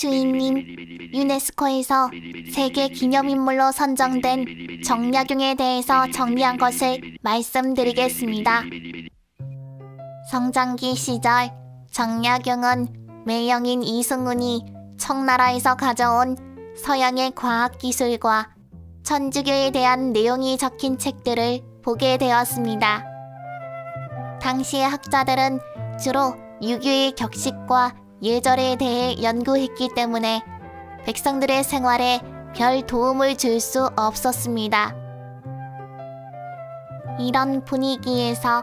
주인님, 유네스코에서 세계 기념인물로 선정된 정약용에 대해서 정리한 것을 말씀드리겠습니다. 성장기 시절 정약용은 매형인 이승훈이 청나라에서 가져온 서양의 과학기술과 천주교에 대한 내용이 적힌 책들을 보게 되었습니다. 당시의 학자들은 주로 유교의 격식과 예절에 대해 연구했기 때문에 백성들의 생활에 별 도움을 줄 수 없었습니다. 이런 분위기에서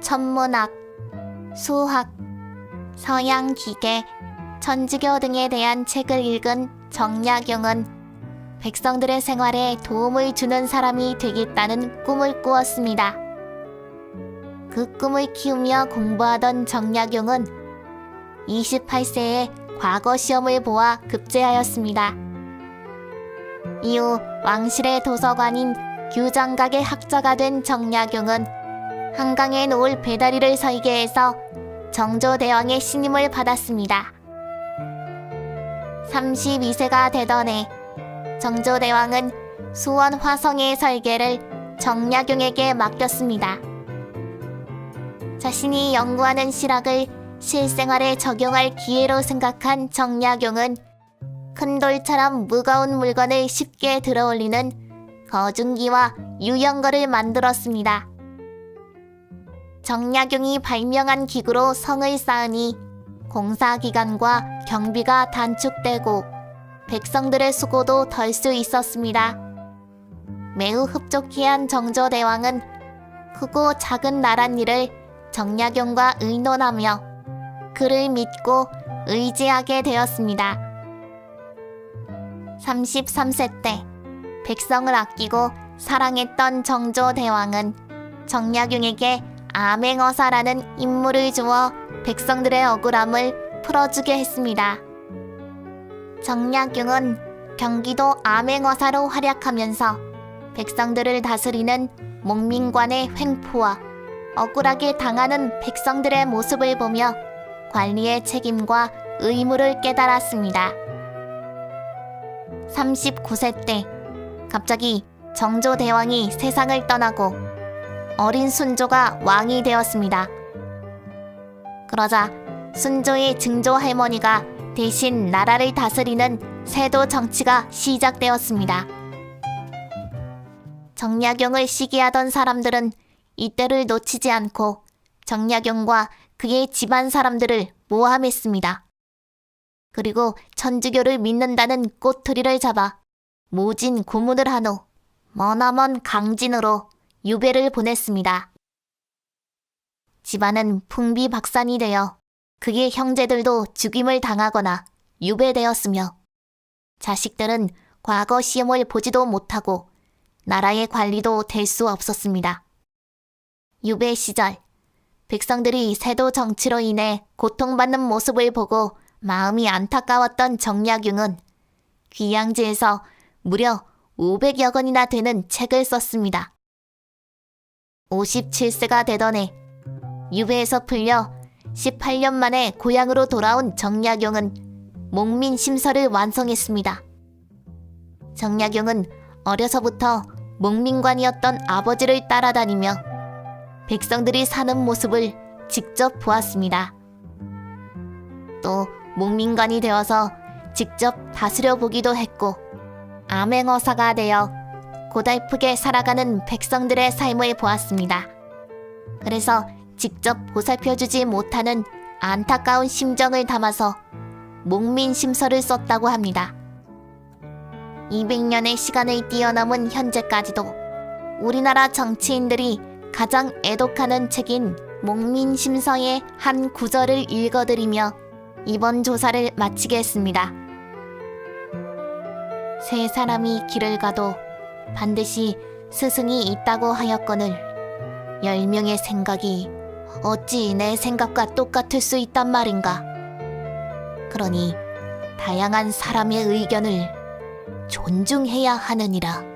천문학, 수학, 서양 기계, 천주교 등에 대한 책을 읽은 정약용은 백성들의 생활에 도움을 주는 사람이 되겠다는 꿈을 꾸었습니다. 그 꿈을 키우며 공부하던 정약용은 28세에 과거 시험을 보아 급제하였습니다. 이후 왕실의 도서관인 규장각의 학자가 된 정약용은 한강에 놓을 배다리를 설계해서 정조대왕의 신임을 받았습니다. 32세가 되던 해 정조대왕은 수원 화성의 설계를 정약용에게 맡겼습니다. 자신이 연구하는 실학을 실생활에 적용할 기회로 생각한 정약용은 큰 돌처럼 무거운 물건을 쉽게 들어올리는 거중기와 유연거를 만들었습니다. 정약용이 발명한 기구로 성을 쌓으니 공사 기간과 경비가 단축되고 백성들의 수고도 덜 수 있었습니다. 매우 흡족해한 정조대왕은 크고 작은 나란 일을 정약용과 의논하며 그를 믿고 의지하게 되었습니다. 33세 때 백성을 아끼고 사랑했던 정조 대왕은 정약용에게 암행어사라는 임무를 주어 백성들의 억울함을 풀어주게 했습니다. 정약용은 경기도 암행어사로 활약하면서 백성들을 다스리는 목민관의 횡포와 억울하게 당하는 백성들의 모습을 보며 관리의 책임과 의무를 깨달았습니다. 39세 때 갑자기 정조 대왕이 세상을 떠나고 어린 순조가 왕이 되었습니다. 그러자 순조의 증조 할머니가 대신 나라를 다스리는 세도 정치가 시작되었습니다. 정약용을 시기하던 사람들은 이때를 놓치지 않고 정약용과 그의 집안 사람들을 모함했습니다. 그리고 천주교를 믿는다는 꼬투리를 잡아 모진 고문을 한 후 머나먼 강진으로 유배를 보냈습니다. 집안은 풍비박산이 되어 그의 형제들도 죽임을 당하거나 유배되었으며 자식들은 과거 시험을 보지도 못하고 나라의 관리도 될 수 없었습니다. 유배 시절 백성들이 세도 정치로 인해 고통받는 모습을 보고 마음이 안타까웠던 정약용은 귀양지에서 무려 500여 권이나 되는 책을 썼습니다. 57세가 되던 해 유배에서 풀려 18년 만에 고향으로 돌아온 정약용은 목민 심서를 완성했습니다. 정약용은 어려서부터 목민관이었던 아버지를 따라다니며 백성들이 사는 모습을 직접 보았습니다. 또 목민관이 되어서 직접 다스려 보기도 했고 암행어사가 되어 고달프게 살아가는 백성들의 삶을 보았습니다. 그래서 직접 보살펴주지 못하는 안타까운 심정을 담아서 목민심서를 썼다고 합니다. 200년의 시간을 뛰어넘은 현재까지도 우리나라 정치인들이 가장 애독하는 책인 목민심서의 한 구절을 읽어드리며 이번 조사를 마치겠습니다. 세 사람이 길을 가도 반드시 스승이 있다고 하였거늘 열 명의 생각이 어찌 내 생각과 똑같을 수 있단 말인가? 그러니 다양한 사람의 의견을 존중해야 하느니라.